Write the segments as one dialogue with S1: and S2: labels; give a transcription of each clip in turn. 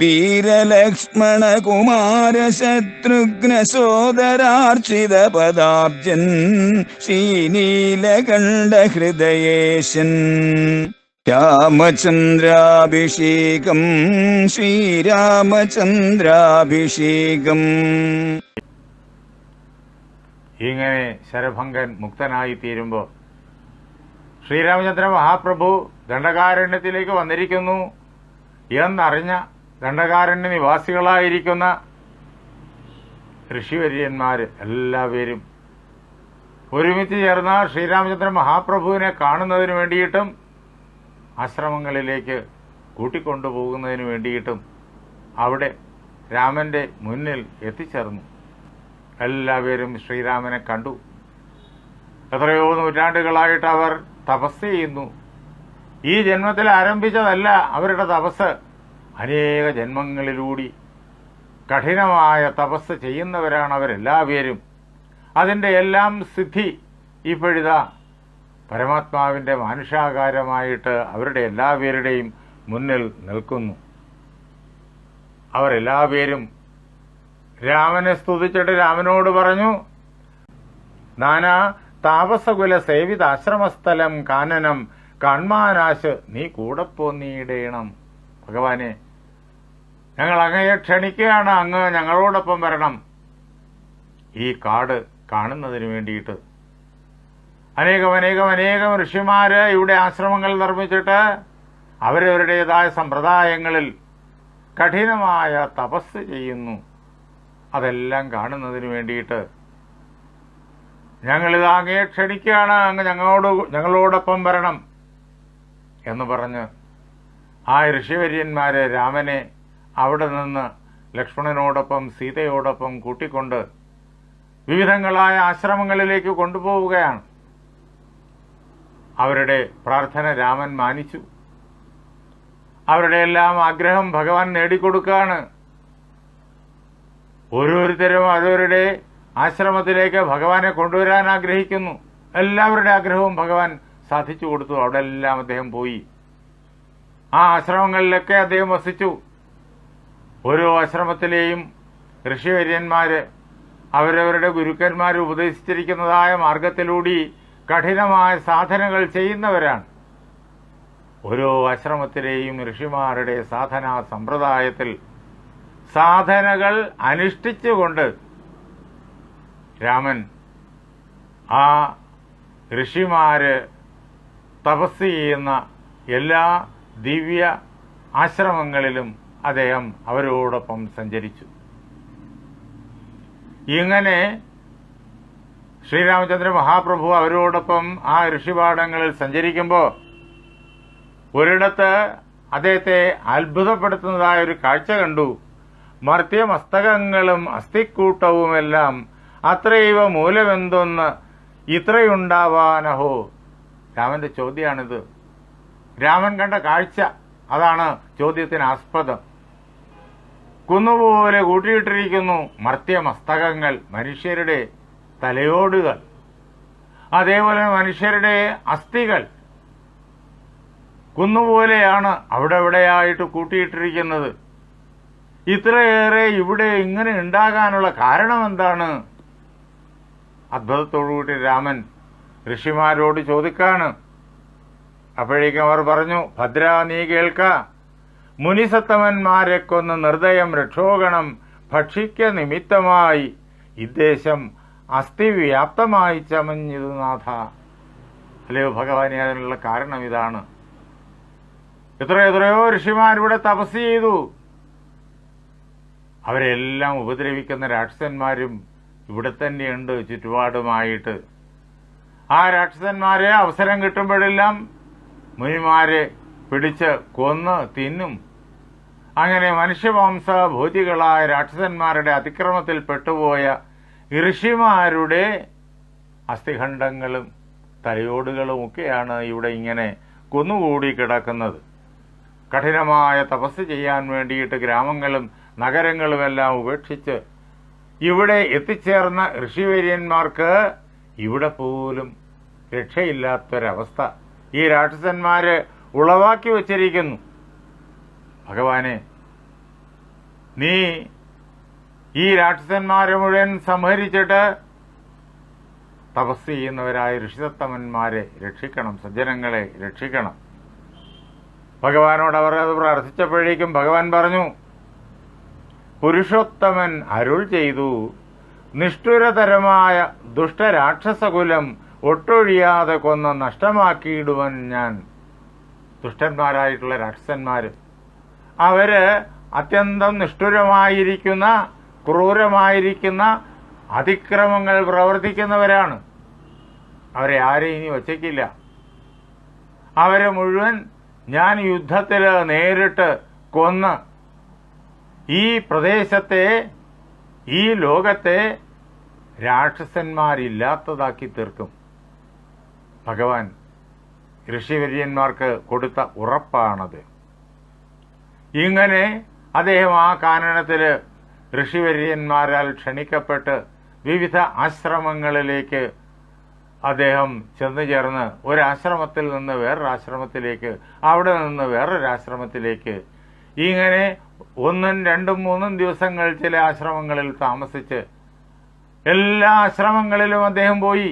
S1: വീരലക്ഷ്മണ കുമാര ശത്രുഘ്ന സോദരാർച്ചിത പദാബ്ജൻ ശ്രീനീലകണ്ഠ ഹൃദയേശൻ രാമചന്ദ്രാഭിഷേകം ശ്രീരാമചന്ദ്രാഭിഷേകം.
S2: ഇങ്ങനെ ശരഭംഗൻ മുക്തനായി തീരുമ്പോൾ ശ്രീരാമചന്ദ്ര മഹാപ്രഭു ദണ്ഡകാരണ്യത്തിലേക്ക് വന്നിരിക്കുന്നു എന്നറിഞ്ഞ ദണ്ഡകാരണ്യ നിവാസികളായിരിക്കുന്ന ഋഷിവര്യന്മാർ എല്ലാവരും ഒരുമിച്ച് ചേർന്ന ശ്രീരാമചന്ദ്ര മഹാപ്രഭുവിനെ കാണുന്നതിന് വേണ്ടിയിട്ടും ആശ്രമങ്ങളിലേക്ക് കൂട്ടിക്കൊണ്ടുപോകുന്നതിന് വേണ്ടിയിട്ടും അവിടെ രാമന്റെ മുന്നിൽ എത്തിച്ചേർന്നു. എല്ലാവരും ശ്രീരാമനെ കണ്ടു. എത്രയോ നൂറ്റാണ്ടുകളായിട്ട് അവർ തപസ് ചെയ്യുന്നു. ഈ ജന്മത്തിൽ ആരംഭിച്ചതല്ല അവരുടെ തപസ്. അനേക ജന്മങ്ങളിലൂടി കഠിനമായ തപസ് ചെയ്യുന്നവരാണ് അവരെല്ലാവരും. അതിന്റെ എല്ലാം സിദ്ധി ഇപ്പോഴിതാ പരമാത്മാവിന്റെ മാനുഷാകാരമായിട്ട് അവരുടെ എല്ലാവരുടെയും മുന്നിൽ നിൽക്കുന്നു. അവരെല്ലാവരും രാമനെ സ്തുതിച്ചിട്ട് രാമനോട് പറഞ്ഞു നാനാ താപസകുല സേവിത ആശ്രമസ്ഥലം കാനനം കൺമാനാശ് നീ കൂടെ പോന്നീടേണം. ഭഗവാനെ ഞങ്ങൾ അങ്ങയെ ക്ഷണിക്കുകയാണ്. അങ്ങ് ഞങ്ങളോടൊപ്പം വരണം. ഈ കാട് കാണുന്നതിന് വേണ്ടിയിട്ട് അനേകം അനേകം അനേകം ഋഷിമാർ ഇവിടെ ആശ്രമങ്ങൾ നിർമ്മിച്ചിട്ട് അവരവരുടേതായ സമ്പ്രദായങ്ങളിൽ കഠിനമായ തപസ് ചെയ്യുന്നു. അതെല്ലാം കാണുന്നതിന് വേണ്ടിയിട്ട് ഞങ്ങളിത് അങ്ങേ ക്ഷണിക്കുകയാണ്. അങ്ങ് ഞങ്ങളോട് ഞങ്ങളോടൊപ്പം വരണം എന്ന് പറഞ്ഞ് ആ ഋഷിവര്യന്മാരെ രാമനെ അവിടെ നിന്ന് ലക്ഷ്മണനോടൊപ്പം സീതയോടൊപ്പം കൂട്ടിക്കൊണ്ട് വിവിധങ്ങളായ ആശ്രമങ്ങളിലേക്ക് കൊണ്ടുപോവുകയാണ്. അവരുടെ പ്രാർത്ഥന രാമൻ മാനിച്ചു. അവരുടെ എല്ലാം ആഗ്രഹം ഭഗവാൻ നേടിക്കൊടുക്കുകയാണ്. ഓരോരുത്തരും അവരവരുടെ ആശ്രമത്തിലേക്ക് ഭഗവാനെ കൊണ്ടുവരാൻ ആഗ്രഹിക്കുന്നു. എല്ലാവരുടെ ആഗ്രഹവും ഭഗവാൻ സാധിച്ചു കൊടുത്തു. അവിടെ എല്ലാം അദ്ദേഹം പോയി. ആ ആശ്രമങ്ങളിലൊക്കെ അദ്ദേഹം വസിച്ചു. ഓരോ ആശ്രമത്തിലെയും ഋഷിവര്യന്മാര് അവരവരുടെ ഗുരുക്കന്മാർ ഉപദേശിച്ചിരിക്കുന്നതായ മാർഗത്തിലൂടെ കഠിനമായ സാധനകൾ ചെയ്യുന്നവരാണ്. ഓരോ ആശ്രമത്തിലെയും ഋഷിമാരുടെ സാധനാ സമ്പ്രദായത്തിൽ സാധനകൾ അനുഷ്ഠിച്ചുകൊണ്ട് രാമൻ ആ ഋഷിമാര് തപസ് ചെയ്യുന്ന എല്ലാ ദിവ്യ ആശ്രമങ്ങളിലും അദ്ദേഹം അവരോടൊപ്പം സഞ്ചരിച്ചു. ഇങ്ങനെ ശ്രീരാമചന്ദ്ര മഹാപ്രഭു അവരോടൊപ്പം ആ ഋഷിപാഠങ്ങളിൽ സഞ്ചരിക്കുമ്പോൾ ഒരിടത്ത് അദ്ദേഹത്തെ അത്ഭുതപ്പെടുത്തുന്നതായ ഒരു കാഴ്ച കണ്ടു. മർത്യമസ്തകങ്ങളും അസ്ഥിക്കൂട്ടവുമെല്ലാം അത്രയവ മൂലമെന്തൊന്ന് ഇത്രയുണ്ടാവാനഹോ? രാമന്റെ ചോദ്യമാണിത് രാമൻ കണ്ട കാഴ്ച അതാണ് ചോദ്യത്തിന് ആസ്പദം. കുന്നുപോലെ കൂട്ടിയിട്ടിരിക്കുന്നു. മർത്യമസ്തകങ്ങൾ മനുഷ്യരുടെ തലയോടുകൾ. അതേപോലെ മനുഷ്യരുടെ അസ്ഥികൾ. കുന്നുപോലെയാണ് അവിടെ ഇവിടെയായിട്ട് കൂട്ടിയിട്ടിരിക്കുന്നത്. ഇത്രയേറെ ഇവിടെ ഇങ്ങനെ ഉണ്ടാകാനുള്ള കാരണം എന്താണ്? അത്ഭുതത്തോടുകൂടി രാമൻ ഋഷിമാരോട് ചോദിക്കാണ്. അപ്പോഴേക്കും അവർ പറഞ്ഞു ഭദ്ര നീ കേൾക്ക. മുനിസത്തമന്മാരെ കൊന്ന് നിർദ്ദയം രക്ഷോഗണം ഭക്ഷിക്ക നിമിത്തമായി. ഇദ്ദേശം അസ്ഥിവ്യാപ്തമായി ചമഞ്ഞതു നാഥ. അല്ലയോ ഭഗവാനെ അതിനുള്ള കാരണം ഇതാണ്. എത്ര എത്രയോ ഋഷിമാരിവിടെ തപസ് ചെയ്തു. അവരെല്ലാം ഉപദ്രവിക്കുന്ന രാക്ഷസന്മാരും ഇവിടെ തന്നെയുണ്ട് ചുറ്റുപാടുമായിട്ട്. ആ രാക്ഷസന്മാരെ അവസരം കിട്ടുമ്പോഴെല്ലാം മുനിമാരെ പിടിച്ച് കൊന്ന് തിന്നും. അങ്ങനെ മനുഷ്യവംശ ഭൂതികളായ രാക്ഷസന്മാരുടെ അതിക്രമത്തിൽ പെട്ടുപോയ ഋഷിമാരുടെ അസ്ഥിഖണ്ഡങ്ങളും തലയോടുകളും ഒക്കെയാണ് ഇവിടെ ഇങ്ങനെ കൊന്നുകൂടി കിടക്കുന്നത്. കഠിനമായ തപസ് ചെയ്യാൻ വേണ്ടിയിട്ട് ഗ്രാമങ്ങളും നഗരങ്ങളുമെല്ലാം ഉപേക്ഷിച്ച് ഇവിടെ എത്തിച്ചേർന്ന ഋഷിവര്യന്മാർക്ക് ഇവിടെ പോലും രക്ഷയില്ലാത്തൊരവസ്ഥ. ഈ രാക്ഷസന്മാര് ഉളവാക്കി വച്ചിരിക്കുന്നു. ഭഗവാനെ നീ ഈ രാക്ഷസന്മാരെ മുഴുവൻ സംഹരിച്ചിട്ട് തപസ് ചെയ്യുന്നവരായ ഋഷിതത്തമന്മാരെ രക്ഷിക്കണം സജ്ജനങ്ങളെ രക്ഷിക്കണം. ഭഗവാനോട് അവർ അത് പ്രാർത്ഥിച്ചപ്പോഴേക്കും ഭഗവാൻ പറഞ്ഞു പുരുഷോത്തമൻ അരുൾ ചെയ്തു. നിഷ്ഠുരതരമായ ദുഷ്ടരാക്ഷസകുലം ഒട്ടൊഴിയാതെ കൊന്ന് നഷ്ടമാക്കിയിടുവൻ ഞാൻ ദുഷ്ടന്മാരായിട്ടുള്ള രാക്ഷസന്മാർ അവർ അത്യന്തം നിഷ്ഠുരമായിരിക്കുന്ന ക്രൂരമായിരിക്കുന്ന അതിക്രമങ്ങൾ പ്രവർത്തിക്കുന്നവരാണ്. അവരെ ആരെയും ഇനി വച്ചേക്കില്ല അവരെ മുഴുവൻ ഞാൻ യുദ്ധത്തിൽ നേരിട്ട് കൊന്ന് ഈ പ്രദേശത്തെ ഈ ലോകത്തെ രാക്ഷസന്മാരില്ലാത്തതാക്കി തീർക്കും. ഭഗവാൻ ഋഷിവര്യന്മാർക്ക് കൊടുത്ത ഉറപ്പാണത്. ഇങ്ങനെ അദ്ദേഹം ആ കാനനത്തിൽ ഋഷിവര്യന്മാരാൽ ക്ഷണിക്കപ്പെട്ട് വിവിധ ആശ്രമങ്ങളിലേക്ക് അദ്ദേഹം ചെന്നു ചേർന്ന് ഒരാശ്രമത്തിൽ നിന്ന് വേറൊരാശ്രമത്തിലേക്ക് അവിടെ നിന്ന് വേറൊരാശ്രമത്തിലേക്ക് ഇങ്ങനെ ഒന്നും രണ്ടും മൂന്നും ദിവസങ്ങൾ ചില ആശ്രമങ്ങളിൽ താമസിച്ച് എല്ലാ ആശ്രമങ്ങളിലും അദ്ദേഹം പോയി.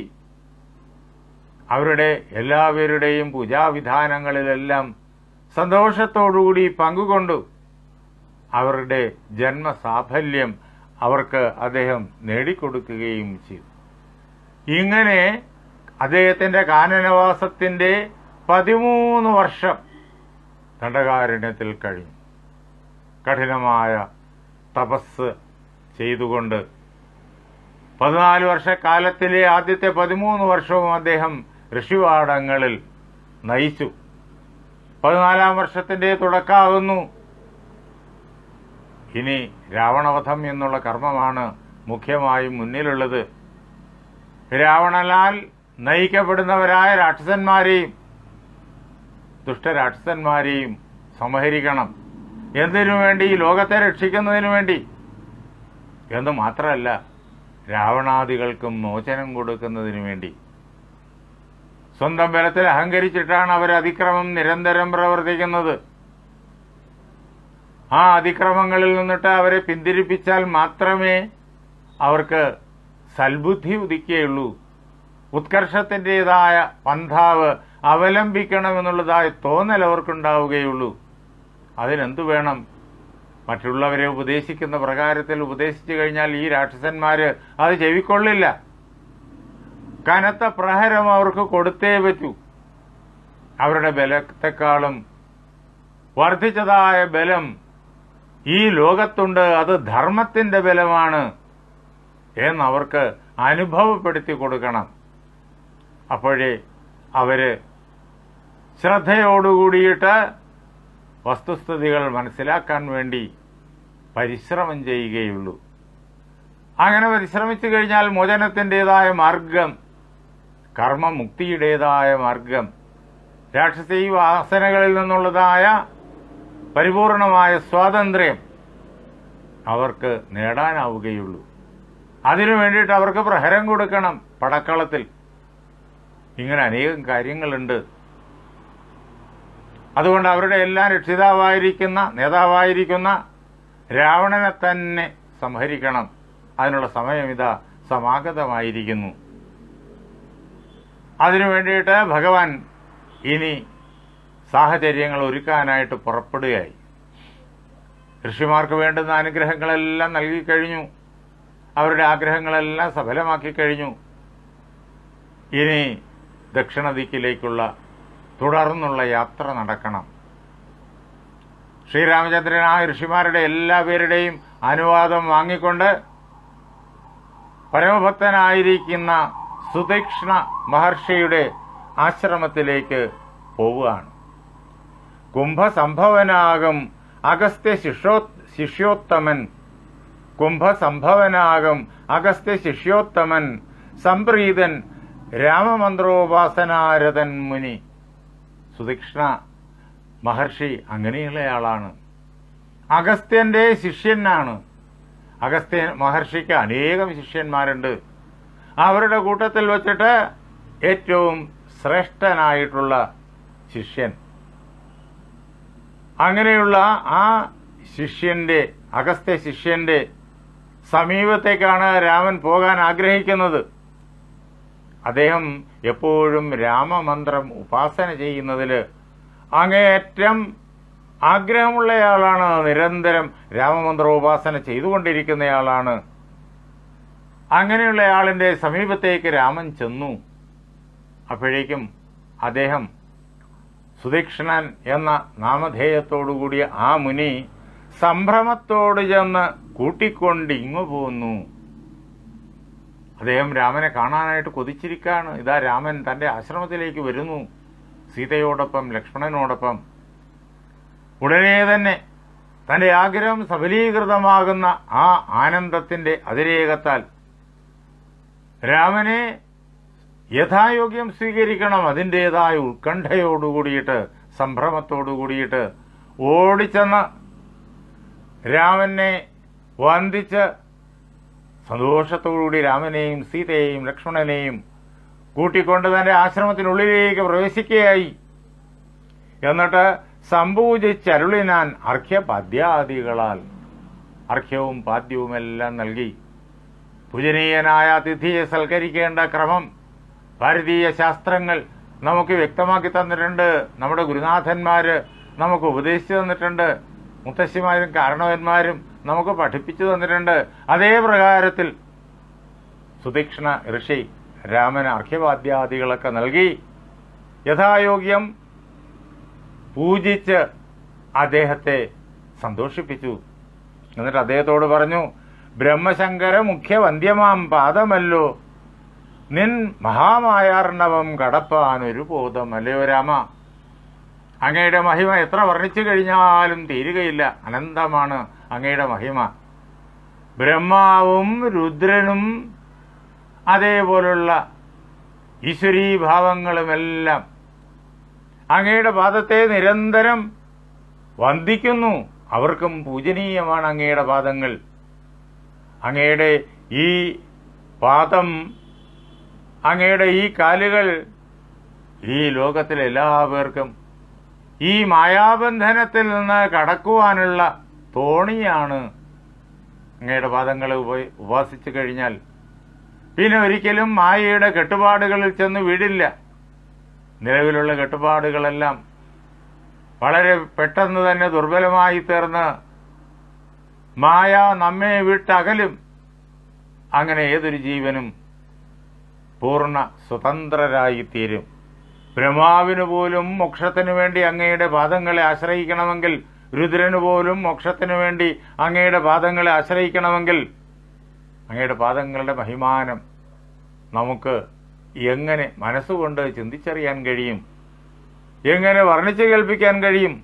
S2: അവരുടെ എല്ലാവരുടെയും പൂജാവിധാനങ്ങളിലെല്ലാം സന്തോഷത്തോടുകൂടി പങ്കുകൊണ്ടു. അവരുടെ ജന്മസാഫല്യം അവർക്ക് അദ്ദേഹം നേടിക്കൊടുക്കുകയും ചെയ്തു. ഇങ്ങനെ അദ്ദേഹത്തിന്റെ കാനനവാസത്തിന്റെ പതിമൂന്ന് വർഷം ദണ്ഡകാരണ്യത്തിൽ കഴിഞ്ഞു. കഠിനമായ തപസ് ചെയ്തുകൊണ്ട് പതിനാല് വർഷക്കാലത്തിലെ ആദ്യത്തെ പതിമൂന്ന് വർഷവും അദ്ദേഹം ഋഷിവാടങ്ങളിൽ നയിച്ചു. പതിനാലാം വർഷത്തിന്റെ തുടക്കാകുന്നു ഇനി രാവണവധം എന്നുള്ള കർമ്മമാണ് മുഖ്യമായും മുന്നിലുള്ളത്. രാവണനാൽ നയിക്കപ്പെടുന്നവരായ രാക്ഷസന്മാരെയും ദുഷ്ടരാക്ഷസന്മാരെയും സംഹരിക്കണം. എന്തിനു വേണ്ടി? ലോകത്തെ രക്ഷിക്കുന്നതിനു വേണ്ടി. എന്ന് മാത്രമല്ല രാവണാദികൾക്കും മോചനം കൊടുക്കുന്നതിനു വേണ്ടി. സ്വന്തം ബലത്തിൽ അഹങ്കരിച്ചിട്ടാണ് അവർ അതിക്രമം നിരന്തരം പ്രവർത്തിക്കുന്നത്. ആ അതിക്രമങ്ങളിൽ നിന്നിട്ട് അവരെ പിന്തിരിപ്പിച്ചാൽ മാത്രമേ അവർക്ക് സൽബുദ്ധി ഉദിക്കുകയുള്ളൂ. ഉത്കർഷത്തിന്റെതായ പന്ഥാവ് അവലംബിക്കണമെന്നുള്ളതായ തോന്നൽ അവർക്കുണ്ടാവുകയുള്ളൂ. അതിനെന്തു വേണം? മറ്റുള്ളവരെ ഉപദേശിക്കുന്ന പ്രകാരത്തിൽ ഉപദേശിച്ചു കഴിഞ്ഞാൽ ഈ രാക്ഷസന്മാർ അത് ചെവിക്കൊള്ളില്ല. കനത്ത പ്രഹരം അവർക്ക് കൊടുത്തേ പറ്റൂ. അവരുടെ ബലത്തെക്കാളും വർദ്ധിച്ചതായ ബലം ഈ ലോകത്തുണ്ട് അത് ധർമ്മത്തിന്റെ ബലമാണ് എന്നവർക്ക് അനുഭവപ്പെടുത്തി കൊടുക്കണം. അപ്പോഴേ അവർ ശ്രദ്ധയോടുകൂടിയിട്ട് വസ്തുസ്ഥിതികൾ മനസ്സിലാക്കാൻ വേണ്ടി പരിശ്രമം ചെയ്യുകയുള്ളൂ. അങ്ങനെ പരിശ്രമിച്ചു കഴിഞ്ഞാൽ മോചനത്തിന്റെതായ മാർഗം കർമ്മമുക്തിയുടേതായ മാർഗം രാക്ഷസീ വാസനകളിൽ നിന്നുള്ളതായ പരിപൂർണമായ സ്വാതന്ത്ര്യം അവർക്ക് നേടാനാവുകയുള്ളൂ. അതിനു വേണ്ടിയിട്ട് അവർക്ക് പ്രഹരം കൊടുക്കണം പടക്കളത്തിൽ. ഇങ്ങനെ അനേകം കാര്യങ്ങളുണ്ട്. അതുകൊണ്ട് അവരുടെ എല്ലാം രക്ഷിതാവായിരിക്കുന്ന നേതാവായിരിക്കുന്ന രാവണനെ തന്നെ സംഹരിക്കണം. അതിനുള്ള സമയം ഇതാ സമാഗതമായിരിക്കുന്നു. അതിനു വേണ്ടിയിട്ട് ഭഗവാൻ ഇനി സാഹചര്യങ്ങൾ ഒരുക്കാനായിട്ട് പുറപ്പെടുകയായി. ഋഷിമാർക്ക് വേണ്ടുന്ന അനുഗ്രഹങ്ങളെല്ലാം നൽകിക്കഴിഞ്ഞു അവരുടെ ആഗ്രഹങ്ങളെല്ലാം സഫലമാക്കി കഴിഞ്ഞു. ഇനി ദക്ഷിണദിക്കിലേക്കുള്ള തുടർന്നുള്ള യാത്ര നടക്കണം. ശ്രീരാമചന്ദ്രൻ ആ ഋഷിമാരുടെ എല്ലാവരുടെയും അനുവാദം വാങ്ങിക്കൊണ്ട് പരമഭക്തനായിരിക്കുന്ന സുതീക്ഷ്ണ മഹർഷിയുടെ ആശ്രമത്തിലേക്ക് പോവുകയാണ്. കുംഭസംഭവനാകും അഗസ്ത്യ ശിഷ്യോ ശിഷ്യോത്തമൻ. കുംഭസംഭവനാകും അഗസ്ത്യ ശിഷ്യോത്തമൻ. സംപ്രീതൻ രാമമന്ത്രോപാസനാരതൻ മുനി. സുദീക്ഷ്ണ മഹർഷി അങ്ങനെയുള്ളയാളാണ്. അഗസ്ത്യന്റെ ശിഷ്യനാണ്. അഗസ്ത്യ മഹർഷിക്ക് അനേകം ശിഷ്യന്മാരുണ്ട്. അവരുടെ കൂട്ടത്തിൽ വച്ചിട്ട് ഏറ്റവും ശ്രേഷ്ഠനായിട്ടുള്ള ശിഷ്യൻ. അങ്ങനെയുള്ള ആ ശിഷ്യന്റെ അഗസ്ത്യ ശിഷ്യന്റെ സമീപത്തേക്കാണ് രാമൻ പോകാൻ ആഗ്രഹിക്കുന്നത്. അദ്ദേഹം എപ്പോഴും രാമമന്ത്രം ഉപാസന ചെയ്യുന്നതിൽ അങ്ങേയറ്റം ആഗ്രഹമുള്ളയാളാണ്. നിരന്തരം രാമമന്ത്ര ഉപാസന ചെയ്തുകൊണ്ടിരിക്കുന്നയാളാണ്. അങ്ങനെയുള്ളയാളിന്റെ സമീപത്തേക്ക് രാമൻ ചെന്നു. അപ്പോഴേക്കും അദ്ദേഹം സുദീക്ഷണൻ എന്ന നാമധേയത്തോടുകൂടിയ ആ മുനി സംഭ്രമത്തോട് ചെന്ന് കൂട്ടിക്കൊണ്ട് ഇങ്ങു പോന്നു. അദ്ദേഹം രാമനെ കാണാനായിട്ട് കൊതിച്ചിരിക്കുകയാണ് ഇതാ രാമൻ തന്റെ ആശ്രമത്തിലേക്ക് വരുന്നു. സീതയോടൊപ്പം ലക്ഷ്മണനോടൊപ്പം. ഉടനെ തന്നെ തന്റെ ആഗ്രഹം സഫലീകൃതമാകുന്ന ആ ആനന്ദത്തിന്റെ അതിരേകത്താൽ രാമനെ യഥായോഗ്യം സ്വീകരിക്കണം അതിന്റെതായ ഉത്കണ്ഠയോടുകൂടിയിട്ട് സംഭ്രമത്തോടുകൂടിയിട്ട്. ഓടിച്ചെന്ന് രാമനെ വന്ദിച്ച് സന്തോഷത്തോടുകൂടി രാമനെയും സീതയെയും ലക്ഷ്മണനെയും കൂട്ടിക്കൊണ്ട് തന്റെ ആശ്രമത്തിനുള്ളിലേക്ക് പ്രവേശിക്കുകയായി. എന്നിട്ട് സംപൂജിച്ചരുളിനാൻ അർഘ്യപദ്യാദികളാൽ അർഘ്യവും പാദ്യവുമെല്ലാം നൽകി. പൂജനീയനായ അതിഥിയെ സൽക്കരിക്കേണ്ട ക്രമം ഭാരതീയ ശാസ്ത്രങ്ങൾ നമുക്ക് വ്യക്തമാക്കി തന്നിട്ടുണ്ട്. നമ്മുടെ ഗുരുനാഥന്മാര് നമുക്ക് ഉപദേശിച്ചു തന്നിട്ടുണ്ട്. മുത്തശ്ശിമാരും കാരണവന്മാരും നമുക്ക് പഠിപ്പിച്ചു തന്നിട്ടുണ്ട്. അതേ പ്രകാരത്തിൽ സുദീക്ഷണ ഋഷി രാമൻ അർഘ്യവാദ്യാദികളൊക്കെ നൽകി. യഥായോഗ്യം പൂജിച്ച് അദ്ദേഹത്തെ സന്തോഷിപ്പിച്ചു. എന്നിട്ട് അദ്ദേഹത്തോട് പറഞ്ഞു ബ്രഹ്മശങ്കര മുഖ്യ വന്ധ്യമാം പാദമല്ലോ. നിൻ മഹാമായാർണവം കടപ്പാനൊരു ബോധം അല്ലയോ രാമ? അങ്ങയുടെ മഹിമ എത്ര വർണിച്ചു കഴിഞ്ഞാലും തീരുകയില്ല. അനന്തമാണ് അങ്ങയുടെ മഹിമ. ബ്രഹ്മാവും രുദ്രനും അതേപോലുള്ള ഈശ്വരീഭാവങ്ങളുമെല്ലാം അങ്ങയുടെ പാദത്തെ നിരന്തരം വന്ദിക്കുന്നു. അവർക്കും പൂജനീയമാണ് അങ്ങയുടെ പാദങ്ങൾ. അങ്ങയുടെ ഈ പാദം അങ്ങയുടെ ഈ കാലുകൾ ഈ ലോകത്തിലെ എല്ലാവർക്കും ഈ മായാബന്ധനത്തിൽ നിന്ന് കടക്കുവാനുള്ള തോണിയാണ് അങ്ങയുടെ പാദങ്ങളെ ഉപ- ഉപാസിച്ചു കഴിഞ്ഞാൽ. പിന്നെ ഒരിക്കലും മായയുടെ കെട്ടുപാടുകളിൽ ചെന്ന് വീടില്ല. നിലവിലുള്ള കെട്ടുപാടുകളെല്ലാം വളരെ പെട്ടെന്ന് തന്നെ ദുർബലമായി തീർന്ന് മായ നമ്മെ വിട്ടകലും. അങ്ങനെ ഏതൊരു ജീവനും പൂർണ സ്വതന്ത്രരായിത്തീരും. ബ്രഹ്മാവിന് പോലും മോക്ഷത്തിനു വേണ്ടി അങ്ങയുടെ പാദങ്ങളെ ആശ്രയിക്കണമെങ്കിൽ രുദ്രന് പോലും മോക്ഷത്തിനു വേണ്ടി അങ്ങയുടെ പാദങ്ങളെ ആശ്രയിക്കണമെങ്കിൽ അങ്ങയുടെ പാദങ്ങളുടെ മഹിമാനം നമുക്ക് എങ്ങനെ മനസ്സുകൊണ്ട് ചിന്തിച്ചറിയാൻ കഴിയും? എങ്ങനെ വർണിച്ചു കേൾപ്പിക്കാൻ കഴിയും?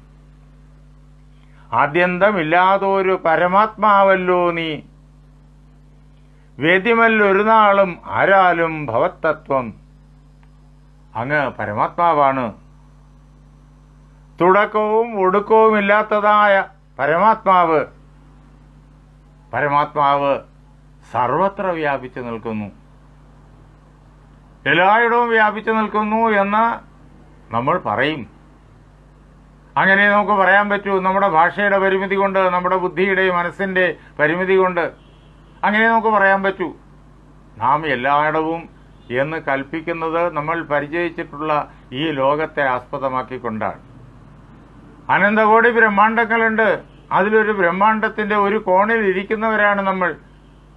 S2: ആദ്യന്തമില്ലാതൊരു പരമാത്മാവല്ലോ നീ. വേദ്യമല്ലൊരു നാളും ആരാലും ഭവത്തത്വം. അങ്ങ് പരമാത്മാവാണ്. തുടക്കവും ഒടുക്കവും ഇല്ലാത്തതായ പരമാത്മാവ്. പരമാത്മാവ് സർവത്ര വ്യാപിച്ചു നിൽക്കുന്നു. എല്ലായിടവും വ്യാപിച്ചു നിൽക്കുന്നു എന്ന് നമ്മൾ പറയും. അങ്ങനെ നമുക്ക് പറയാൻ പറ്റൂ നമ്മുടെ ഭാഷയുടെ പരിമിതി കൊണ്ട് നമ്മുടെ ബുദ്ധിയുടെ മനസ്സിന്റെ പരിമിതി കൊണ്ട്. അങ്ങനെ നമുക്ക് പറയാൻ പറ്റൂ. നാം എല്ലായിടവും എന്ന് കൽപ്പിക്കുന്നത് നമ്മൾ പരിചയിച്ചിട്ടുള്ള ഈ ലോകത്തെ ആസ്പദമാക്കിക്കൊണ്ടാണ്. അനന്തകോടി ബ്രഹ്മാണ്ടങ്ങളുണ്ട്. അതിലൊരു ബ്രഹ്മാണ്ടത്തിന്റെ ഒരു കോണിൽ ഇരിക്കുന്നവരാണ് നമ്മൾ.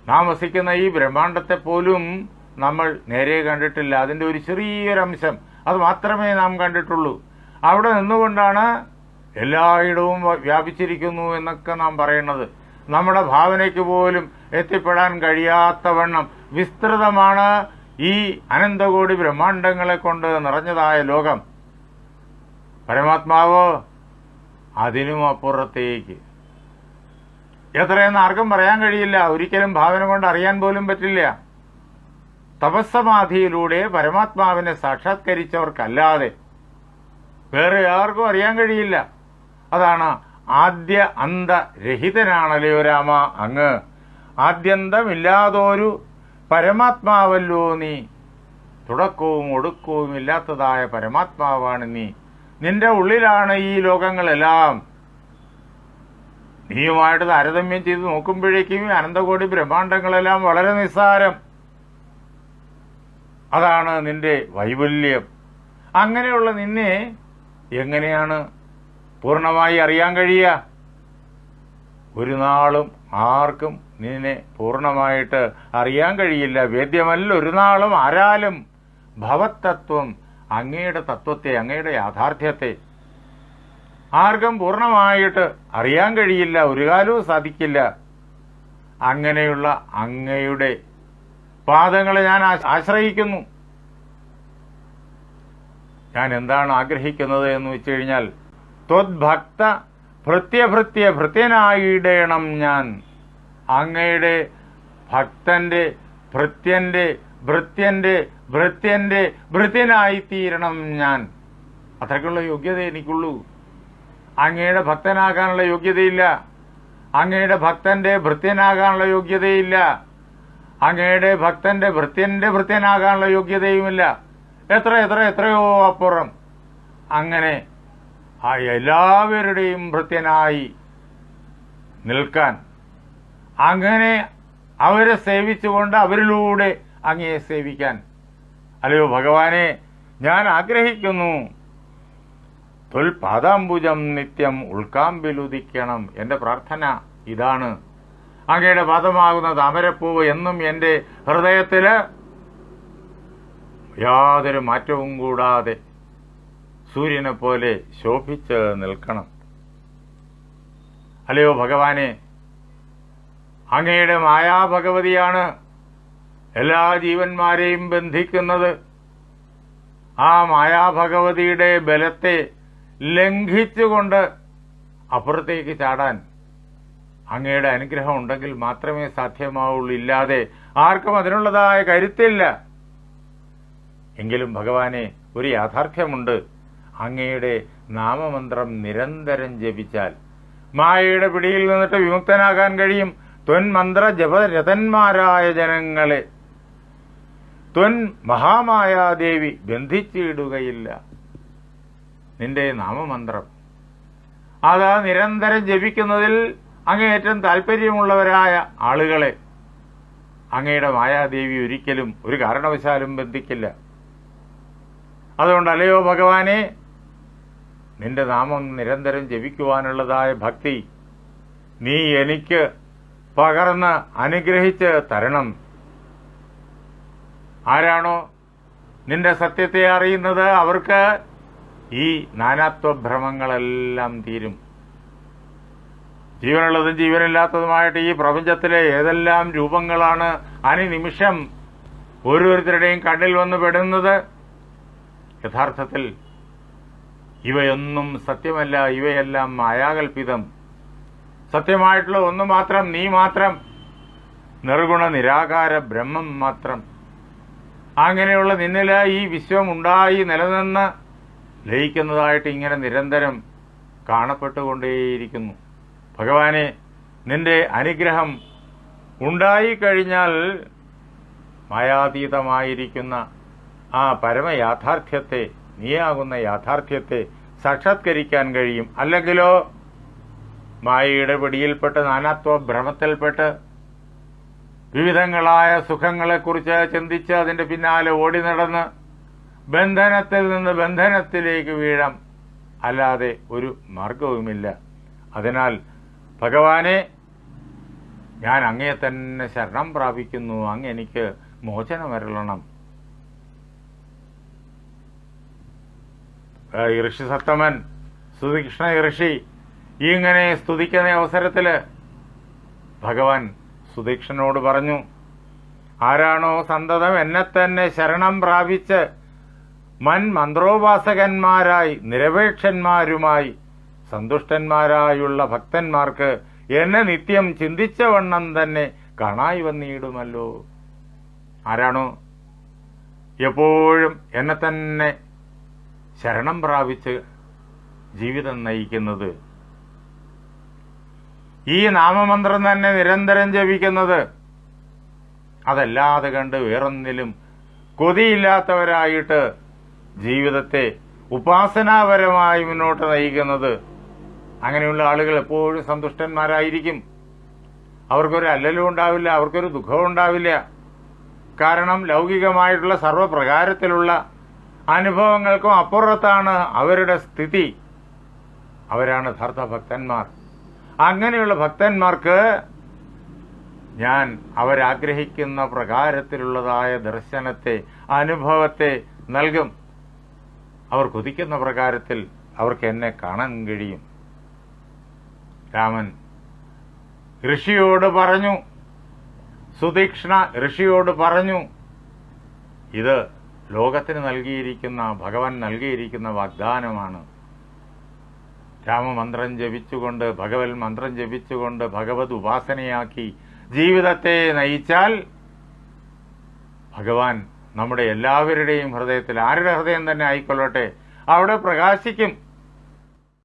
S2: നാം വസിക്കുന്ന ഈ ബ്രഹ്മാണ്ടത്തെ പോലും നമ്മൾ നേരെ കണ്ടിട്ടില്ല. അതിന്റെ ഒരു ചെറിയൊരംശം. അത് മാത്രമേ നാം കണ്ടിട്ടുള്ളൂ. അവിടെ നിന്നുകൊണ്ടാണ് എല്ലായിടവും വ്യാപിച്ചിരിക്കുന്നു എന്നൊക്കെ നാം പറയുന്നത് നമ്മുടെ ഭാവനയ്ക്ക് പോലും എത്തിപ്പെടാൻ കഴിയാത്തവണ്ണം വിസ്തൃതമാണ് ഈ അനന്തകോടി ബ്രഹ്മാണ്ടങ്ങളെ കൊണ്ട് നിറഞ്ഞതായ ലോകം. പരമാത്മാവ് അതിനും അപ്പുറത്തേക്ക്. എത്രയെന്ന് ആർക്കും പറയാൻ കഴിയില്ല. ഒരിക്കലും ഭാവന കൊണ്ട് അറിയാൻ പോലും പറ്റില്ല. തപസ്സമാധിയിലൂടെ പരമാത്മാവിനെ സാക്ഷാത്കരിച്ചവർക്കല്ലാതെ വേറെ ആർക്കും അറിയാൻ കഴിയില്ല. അതാണ് ആദ്യ അന്ത രഹിതനാണല്ലയോ രാമ അങ്ങ്. ആദ്യന്തമില്ലാതൊരു പരമാത്മാവല്ലോ നീ. തുടക്കവും ഒടുക്കവും ഇല്ലാത്തതായ പരമാത്മാവാണ് നീ. നിന്റെ ഉള്ളിലാണ് ഈ ലോകങ്ങളെല്ലാം. നീയുമായിട്ട് താരതമ്യം ചെയ്ത് നോക്കുമ്പോഴേക്കും അനന്തകോടി ബ്രഹ്മാണ്ടങ്ങളെല്ലാം വളരെ നിസ്സാരം. അതാണ് നിന്റെ വൈവല്യം. അങ്ങനെയുള്ള നിന്നെ എങ്ങനെയാണ് പൂർണമായി അറിയാൻ കഴിയുക. ഒരു നാളും ആർക്കും നിന്നെ പൂർണമായിട്ട് അറിയാൻ കഴിയില്ല. വേദ്യമല്ല ഒരു നാളും ആരാലും ഭവത്തത്വം അങ്ങയുടെ തത്വത്തെ അങ്ങയുടെ യാഥാർത്ഥ്യത്തെ ആർക്കും പൂർണമായിട്ട് അറിയാൻ കഴിയില്ല ഒരു കാലവും സാധിക്കില്ല. അങ്ങനെയുള്ള അങ്ങയുടെ പാദങ്ങളെ ഞാൻ ആശ്രയിക്കുന്നു. ഞാൻ എന്താണ് ആഗ്രഹിക്കുന്നത് എന്ന് വെച്ച് കഴിഞ്ഞാൽ ത്വദ്ഭക്ത ഭൃത്യഭൃത്യ ഭൃത്യനായിടേണം ഞാൻ. അങ്ങയുടെ ഭക്തന്റെ ഭൃത്യന്റെ ഭൃത്യന്റെ ഭൃത്യന്റെ ഭൃത്യനായിത്തീരണം ഞാൻ. അത്രയ്ക്കുള്ള യോഗ്യത എനിക്കുള്ളൂ. അങ്ങയുടെ ഭക്തനാകാനുള്ള യോഗ്യതയില്ല. അങ്ങയുടെ ഭക്തന്റെ ഭൃത്യനാകാനുള്ള യോഗ്യതയില്ല. അങ്ങയുടെ ഭക്തന്റെ ഭൃത്യന്റെ ഭൃത്യനാകാനുള്ള യോഗ്യതയുമില്ല. എത്ര എത്ര എത്രയോ അപ്പുറം. അങ്ങനെ ആ എല്ലാവരുടെയും ഭൃത്യനായി നിൽക്കാൻ. അങ്ങനെ അവരെ സേവിച്ചുകൊണ്ട് അവരിലൂടെ അങ്ങയെ സേവിക്കാൻ. അല്ലയോ ഭഗവാനെ ഞാൻ ആഗ്രഹിക്കുന്നു. തൊൽപാദാംബുജം നിത്യം ഉൾക്കാമ്പിലുദിക്കണം. എന്റെ പ്രാർത്ഥന ഇതാണ്. അങ്ങയുടെ പാദമാകുന്ന താമരപ്പൂവ് എന്നും എന്റെ ഹൃദയത്തിൽ യാതൊരു മാറ്റവും കൂടാതെ സൂര്യനെ പോലെ ശോഭിച്ച് നിൽക്കണം. അല്ലയോ ഭഗവാനെ അങ്ങയുടെ മായാഭഗവതിയാണ് എല്ലാ ജീവന്മാരെയും ബന്ധിക്കുന്നത്. ആ മായാഭഗവതിയുടെ ബലത്തെ ലംഘിച്ചുകൊണ്ട് അപ്പുറത്തേക്ക് ചാടാൻ അങ്ങയുടെ അനുഗ്രഹം ഉണ്ടെങ്കിൽ മാത്രമേ സാധ്യമാവുള്ളൂ. ഇല്ലാതെ ആർക്കും അതിനുള്ളതായ കരുത്തില്ല. എങ്കിലും ഭഗവാനെ ഒരു യാഥാർത്ഥ്യമുണ്ട്. അങ്ങയുടെ നാമമന്ത്രം നിരന്തരം ജപിച്ചാൽ മായയുടെ പിടിയിൽ നിന്നിട്ട് വിമുക്തനാകാൻ കഴിയും. ത്വൻ മന്ത്ര ജപരതന്മാരായ ജനങ്ങളെ. ത്വൻ മഹാമായാദേവി ബന്ധിച്ചിടുകയില്ല. നിന്റെ നാമമന്ത്രം. അത് നിരന്തരം ജപിക്കുന്നതിൽ അങ്ങേയറ്റം താല്പര്യമുള്ളവരായ ആളുകളെ. അങ്ങയുടെ മായാദേവി ഒരിക്കലും ഒരു കാരണവശാലും ബന്ധിക്കില്ല. അതുകൊണ്ട് അല്ലയോ ഭഗവാനെ നിന്റെ നാമം നിരന്തരം ജപിക്കുവാനുള്ളതായ ഭക്തി നീ എനിക്ക് പകർന്ന് അനുഗ്രഹിച്ച് തരണം. ആരാണോ നിന്റെ സത്യത്തെ അറിയുന്നത് അവർക്ക് ഈ നാനാത്വഭ്രമങ്ങളെല്ലാം തീരും. ജീവനുള്ളതും ജീവനില്ലാത്തതുമായിട്ട് ഈ പ്രപഞ്ചത്തിലെ ഏതെല്ലാം രൂപങ്ങളാണ് അനുനിമിഷം ഓരോരുത്തരുടെയും കണ്ണിൽ വന്ന് പെടുന്നത്? യഥാർത്ഥത്തിൽ ഇവയൊന്നും സത്യമല്ല ഇവയെല്ലാം മായാകൽപിതം സത്യമായിട്ടുള്ള ഒന്ന് മാത്രം നീ മാത്രം. നിർഗുണ നിരാകാര ബ്രഹ്മം മാത്രം. അങ്ങനെയുള്ള നിന്നിൽ ഈ വിശ്വം ഉണ്ടായി നിലനിന്ന് ലയിക്കുന്നതായിട്ട് ഇങ്ങനെ നിരന്തരം കാണപ്പെട്ടുകൊണ്ടേയിരിക്കുന്നു. ഭഗവാനെ നിന്റെ അനുഗ്രഹം ഉണ്ടായിക്കഴിഞ്ഞാൽ മായാതീതമായിരിക്കുന്ന ആ പരമയാഥാർത്ഥ്യത്തെ നീയാകുന്ന യാഥാർത്ഥ്യത്തെ സാക്ഷാത്കരിക്കാൻ കഴിയും. അല്ലെങ്കിലോ മായയുടെ പിടിയിൽപ്പെട്ട് നാനാത്വ ഭ്രമത്തിൽപ്പെട്ട് വിവിധങ്ങളായ സുഖങ്ങളെക്കുറിച്ച് ചിന്തിച്ച് അതിന്റെ പിന്നാലെ ഓടി നടന്ന് ബന്ധനത്തിൽ നിന്ന് ബന്ധനത്തിലേക്ക് വീഴാം. അല്ലാതെ ഒരു മാർഗവുമില്ല. അതിനാൽ ഭഗവാനെ ഞാൻ അങ്ങേ തന്നെ ശരണം പ്രാപിക്കുന്നു. അങ്ങ് എനിക്ക് മോചനമരുളണം ആ, ഈ ഋഷി സത്തമൻ ശ്രീകൃഷ്ണ ഋഷി ഇങ്ങനെ സ്തുതിക്കുന്ന അവസരത്തിൽ ഭഗവാൻ സുദീക്ഷനോട് പറഞ്ഞു ആരാണോ സന്തതം എന്നെ തന്നെ ശരണം പ്രാപിച്ച് മൻ മന്ത്രോപാസകന്മാരായി നിരപേക്ഷന്മാരുമായി സന്തുഷ്ടന്മാരായുള്ള ഭക്തന്മാർക്ക് എന്നെ നിത്യം ചിന്തിച്ച വണ്ണം തന്നെ കാണായി വന്നിടുമല്ലോ. ആരാണോ? എപ്പോഴും എന്നെ തന്നെ ശരണം പ്രാപിച്ച് ജീവിതം നയിക്കുന്നത്. ഈ നാമമന്ത്രം തന്നെ നിരന്തരം ജപിക്കുന്നത്. അതല്ലാതെ കണ്ട് വേറൊന്നിലും കൊതിയില്ലാത്തവരായിട്ട് ജീവിതത്തെ ഉപാസനാപരമായി മുന്നോട്ട് നയിക്കുന്നത്. അങ്ങനെയുള്ള ആളുകൾ എപ്പോഴും സന്തുഷ്ടന്മാരായിരിക്കും. അവർക്കൊരു അല്ലലും ഉണ്ടാവില്ല അവർക്കൊരു ദുഃഖവും ഉണ്ടാവില്ല. കാരണം ലൗകികമായിട്ടുള്ള സർവപ്രകാരത്തിലുള്ള അനുഭവങ്ങൾക്കും അപ്പുറത്താണ് അവരുടെ സ്ഥിതി. അവരാണ് യഥാർത്ഥ ഭക്തന്മാർ അങ്ങനെയുള്ള ഭക്തന്മാർക്ക് ഞാൻ അവരാഗ്രഹിക്കുന്ന പ്രകാരത്തിലുള്ളതായ ദർശനത്തെ അനുഭവത്തെ നൽകും. അവർ കൊതിക്കുന്ന പ്രകാരത്തിൽ അവർക്ക് എന്നെ കാണാൻ കഴിയും. രാമൻ ഋഷിയോട് പറഞ്ഞു. സുതീക്ഷ്ണ ഋഷിയോട് പറഞ്ഞു. ഇത് ലോകത്തിന് നൽകിയിരിക്കുന്ന ഭഗവാൻ നൽകിയിരിക്കുന്ന വാഗ്ദാനമാണ്. രാമമന്ത്രം ജപിച്ചുകൊണ്ട് ഭഗവത് മന്ത്രം ജപിച്ചുകൊണ്ട് ഭഗവത് ഉപാസനയാക്കി ജീവിതത്തെ നയിച്ചാൽ ഭഗവാൻ നമ്മുടെ എല്ലാവരുടെയും ഹൃദയത്തിൽ ആരുടെ ഹൃദയം തന്നെ ആയിക്കൊള്ളട്ടെ അവിടെ പ്രകാശിക്കും.